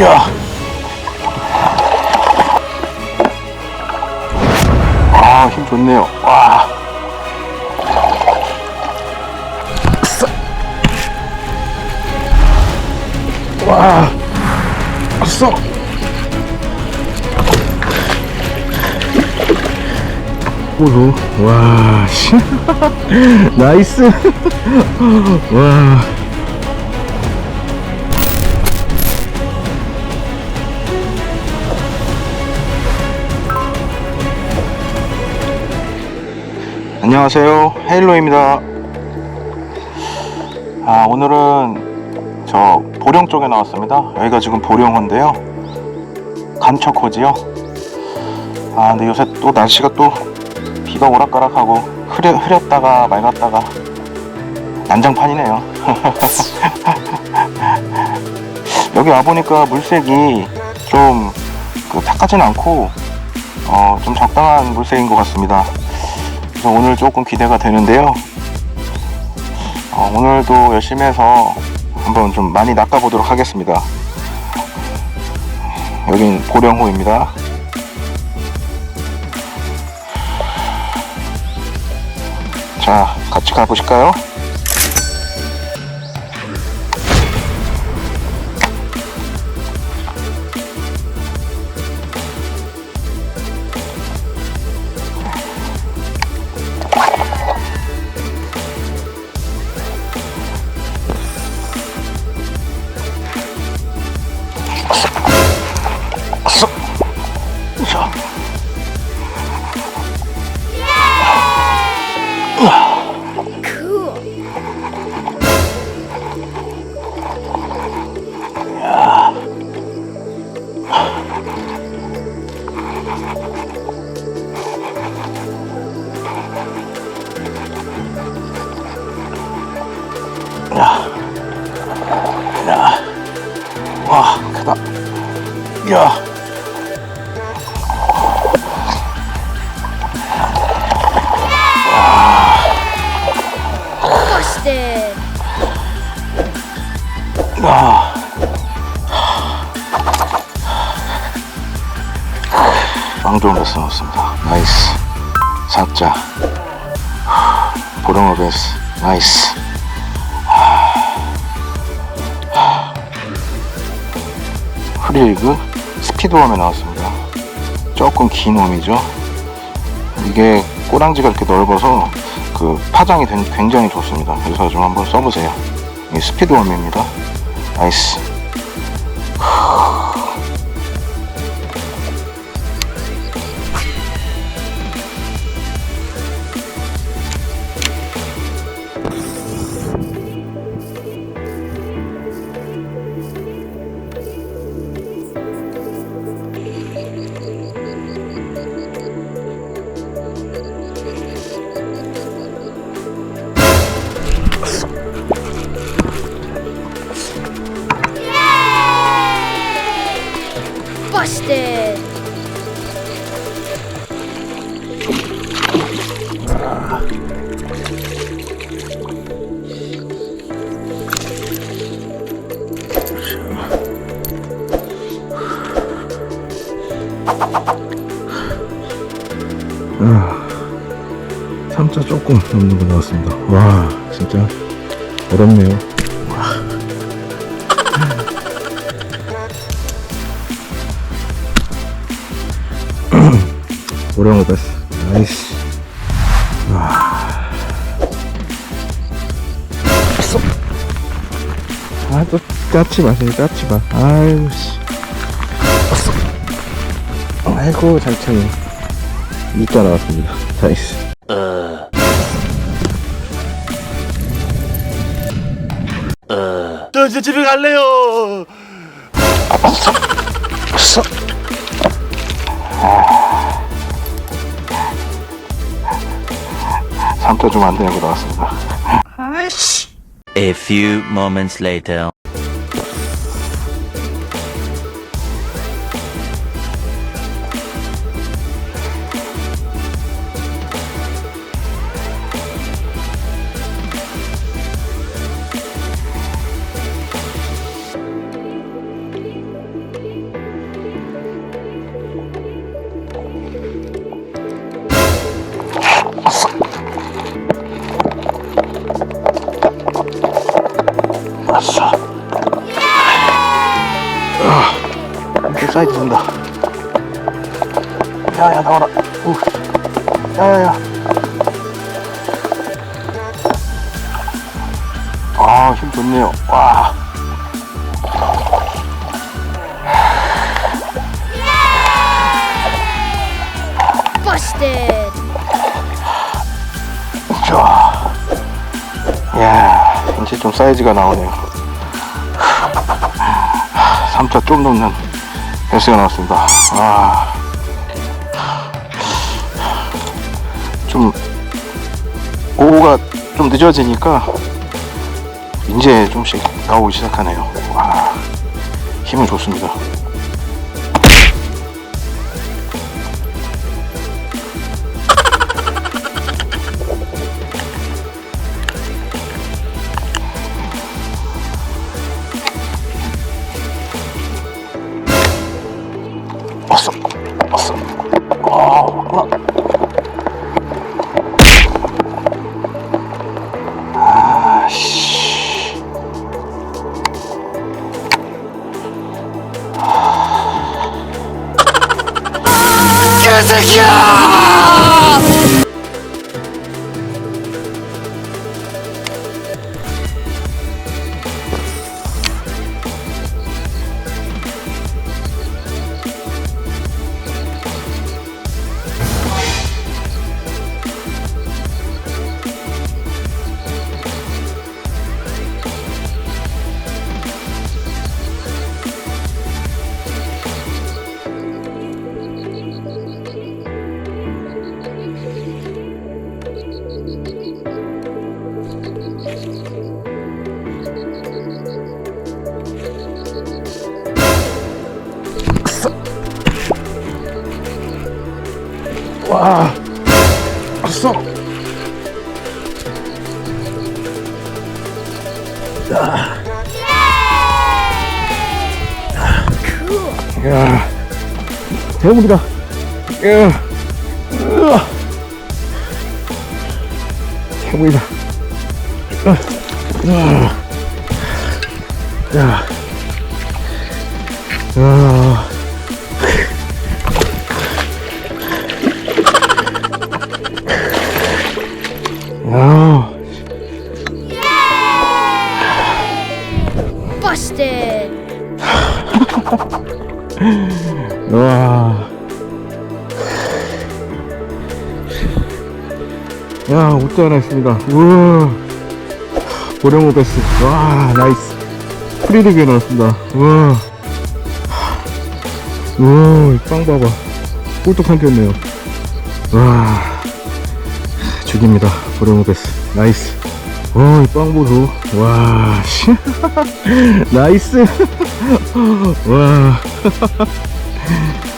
야. 아, 힘 좋네요. 와. 와. 으쌰. 오호. 와, 씨. 나이스. 와. 안녕하세요. 헤일로입니다. 아, 오늘은 저 보령 쪽에 나왔습니다. 여기가 지금 보령호인데요. 간척호지요. 아, 근데 요새 또 날씨가 또 비가 오락가락하고 흐려, 흐렸다가 맑았다가 난장판이네요. 여기 와보니까 물색이 좀 그, 탁하진 않고 어, 좀 적당한 물색인 것 같습니다. 그래서 오늘 조금 기대가 되는데요. 어, 오늘도 열심히 해서 한번 좀 많이 낚아보도록 하겠습니다. 여긴 보령호입니다. 자, 같이 가보실까요? 야, 야, 와, 크다. 야, Busted. 야. 빵 좋은 베스 넣었습니다. 나이스. 사자. 보령어 베스. 나이스. 프릴그 스피드웜에 나왔습니다. 조금 긴 웜이죠. 이게 꼬랑지가 이렇게 넓어서 그 파장이 된- 굉장히 좋습니다. 그래서 좀 한번 써보세요. 이 스피드웜입니다. 나이스. 아, 3차 조금 넘는 거 나왔습니다. 와, 진짜 어렵네요. 오랜만에 봤어. 나이스. 와. 아, 또 까치 마세요, 까치 마. 아유, 씨. 아이고, 잘 차네. 이자 나왔습니다. 나이스. 저 이제 집에 갈래요. 삼자 좀안 되는 거 나왔습니다. A few moments later. 사이즈 된다. 야, 야, 나와라. 우. 야, 야, 야. 아, 힘 좋네요. 와. Busted. 자. 야, 이제 좀 사이즈가 나오네요. 3차 좀 넘는 배스가 나왔습니다. 아. 좀, 오후가 좀 늦어지니까 이제 좀씩 나오기 시작하네요. 와, 힘은 좋습니다. 왔어, 왔어. 아, 하나. 아씨. 와, 왔어. 야, 대물이다. 야. 대물이다. 으아. 야, 야. 야, Busted. 와. 야, 옷도 하나 있습니다. 우와. 고령호 베스. 와, 나이스. 프리리그에 나왔습니다. 우와. 우와, 이빵 봐봐. 꿀떡 삼켰네요. 와. 죽입니다. 베스. 나이스. 어, 이 빵 보소. 와, 씨. 나이스. 와.